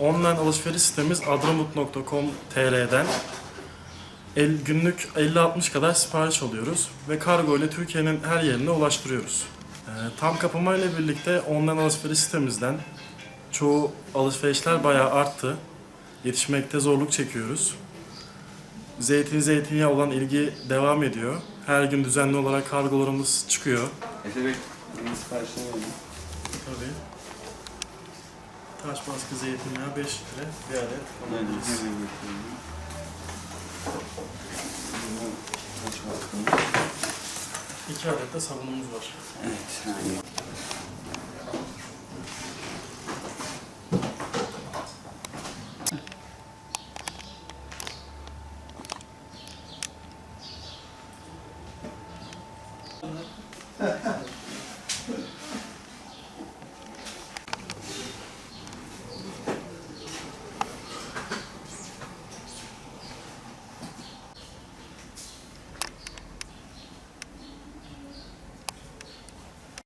Online alışveriş sitemiz adramut.com.tr'den el, günlük 50-60 kadar sipariş alıyoruz ve kargo ile Türkiye'nin her yerine ulaştırıyoruz. Ee, tam kapama ile birlikte online alışveriş sitemizden çoğu alışverişler bayağı arttı. Yetişmekte zorluk çekiyoruz. Zeytin zeytinyağı olan ilgi devam ediyor. Her gün düzenli olarak kargolarımız çıkıyor. Efe Bey, siparişini verin. Tabii. Taş baskı zeytinyağı 5 litre bir adet baktım? 2 adet de sabunumuz var. Evet, yani.